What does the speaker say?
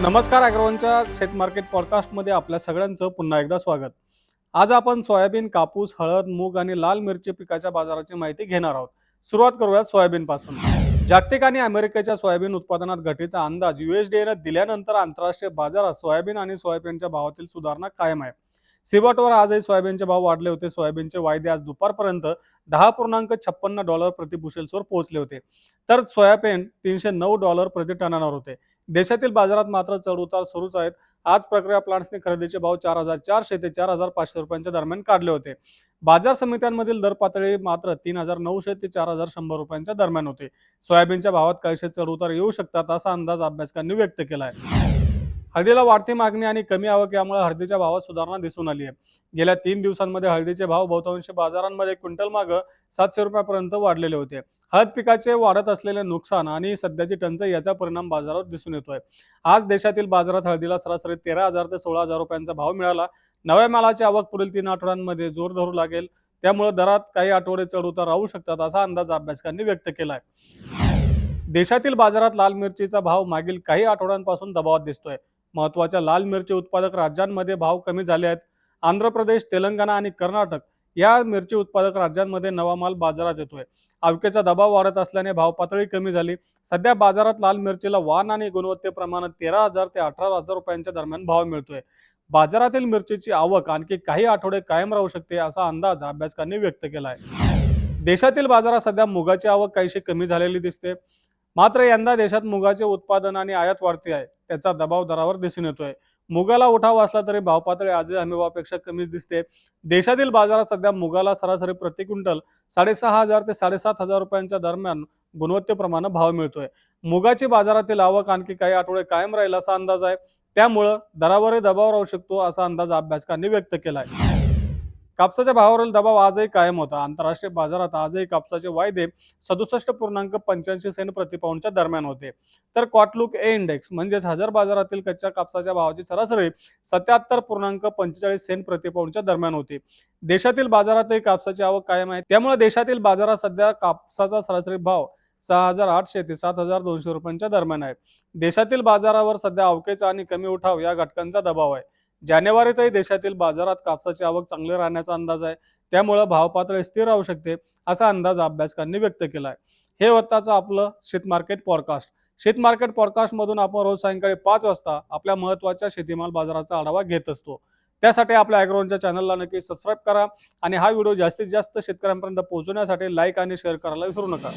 नमस्कार अॅग्रोवनच्या शेत मार्केट पॉडकास्टमध्ये आपल्या सगळ्यांचं पुन्हा एकदा स्वागत. आज आपण सोयाबीन कापूस हळद मूग आणि लाल मिरची पिकाच्या बाजाराची माहिती घेणार आहोत. सुरुवात करूयात सोयाबीन पासून जागतिक आणि अमेरिकेच्या सोयाबीन उत्पादनात घटीचा अंदाज युएसडीएनं दिल्यानंतर आंतरराष्ट्रीय बाजारात सोयाबीन आणि सोयाबीनच्या भावातील सुधारणा कायम आहे. सिबॉटवर आजही सोयाबीनचे भाव वाढले होते. सोयाबीनचे वायदे आज दुपारपर्यंत दहा पूर्णांक छप्पन्न डॉलर प्रति बुशेल्सवर पोहोचले होते. तर सोयाबीन तीनशे नऊ डॉलर प्रति टनावर होते. देशातील बाजारात मात्र चढउतार सुरूच आहेत. आज प्रक्रिया प्लांट्सने खरेदीचे भाव चार हजार चारशे ते चार हजार पाचशे रुपयांच्या दरम्यान काढले होते. बाजार समित्यांमधील दर पातळी मात्र तीन हजार नऊशे ते चार हजार शंभर रुपयांच्या दरम्यान होते. सोयाबीनच्या भावात काहीशे चढउतार येऊ शकतात असा अंदाज अभ्यासकांनी व्यक्त केला आहे हळदीला वाढती मागणी आणि कमी आवक यामुळे हळदीच्या भावात सुधारणा दिसून आली आहे. गेल्या तीन दिवसांमध्ये हळदीचे भाव बहुतांश बाजारांमध्ये क्विंटल मागं सातशे रुपयापर्यंत वाढलेले होते. हळद पिकाचे वाढत असलेले नुकसान आणि सध्याची टंचाई याचा परिणाम बाजारात दिसून येतोय. आज देशातील बाजारात हळदीला सरासरी तेरा हजार ते सोळा हजार रुपयांचा भाव मिळाला. नव्या मालाची आवक पुढील तीन आठवड्यांमध्ये जोर धरू लागेल. त्यामुळे दरात काही आठवडे चढ उतार राहू शकतात असा अंदाज अभ्यासकांनी व्यक्त केला आहे देशातील बाजारात लाल मिरचीचा भाव मागील काही आठवड्यांपासून दबावात दिसतोय. महत्त्वाच्या लाल मिरची उत्पादक राज्यांमध्ये भाव कमी झाले आहेत. आंध्र प्रदेश तेलंगणा आणि कर्नाटक या मिरची उत्पादक राज्यांमध्ये नवा माल बाजारात येतोय. आवकेचा दबाव वाढत असल्याने भाव पातळी कमी झाली. सध्या बाजारात लाल मिरचीला वाण आणि गुणवत्तेप्रमाणे तेरा हजार ते अठरा हजार रुपयांच्या दरम्यान भाव मिळतोय. बाजारातील मिरचीची आवक आणखी काही आठवडे कायम राहू शकते असा अंदाज अभ्यासकांनी व्यक्त केला आहे देशातील बाजारात सध्या मुगाची आवक काहीशी कमी झालेली दिसते. मात्र यंदा देशात मुगाचे उत्पादन आणि आयात वाढते आहे. त्याचा दबाव दरावर दिसून येतोय. मुगाला उठाव असला तरी भाव पातळी आजही हमीभावापेक्षा कमीच दिसते. देशातील बाजारात सध्या मुगाला सरासरी प्रति क्विंटल साडेसहा हजार ते साडेसात हजार रुपयांच्या दरम्यान गुणवत्तेप्रमाणे भाव मिळतोय. मुगाची बाजारातील आवक आणखी काही आठवडे कायम राहील असा अंदाज आहे. त्यामुळं दरावरही दबाव राहू शकतो असा अंदाज अभ्यासकांनी व्यक्त केला आहे कापसाच्या भावावरील दबाव आजही कायम होता. आंतरराष्ट्रीय बाजारात आजही कापसाचे वायदे सदुसष्ट पूर्णांक पंच्याऐंशी सेंट प्रतिपाऊंडच्या दरम्यान होते. तर क्वाटलुक ए इंडेक्स म्हणजेच हजार बाजारातील कच्च्या कापसाच्या भावाची सरासरी सत्याहत्तर पूर्णांक पंचेचाळीस सेंट प्रतिपाऊंडच्या दरम्यान होती. देशातील बाजारातही कापसाची आवक कायम आहे. त्यामुळे देशातील बाजारात सध्या कापसाचा सरासरी भाव सहा हजार आठशे ते सात हजार दोनशे रुपयांच्या दरम्यान आहे. देशातील बाजारावर सध्या अवकेचा आणि कमी उठाव या घटकांचा दबाव आहे. जानेवारीतही देशातील बाजारात कापसाची आवक चांगली राहण्याचा अंदाज आहे. त्यामुळं भाव पातळी स्थिर राहू शकते असा अंदाज अभ्यासकांनी व्यक्त केला आहे हे होताचं आपलं शेत मार्केट पॉडकास्ट शेत मार्केट पॉडकास्टमधून आपण रोज सायंकाळी पाच वाजता आपल्या महत्त्वाच्या शेतीमाल बाजाराचा आढावा घेत असतो. त्यासाठी आपल्या ॲग्रोनच्या चॅनलला नक्की सबस्क्राईब करा आणि हा व्हिडिओ जास्तीत जास्त शेतकऱ्यांपर्यंत पोहोचवण्यासाठी लाईक आणि शेअर करायला विसरू नका.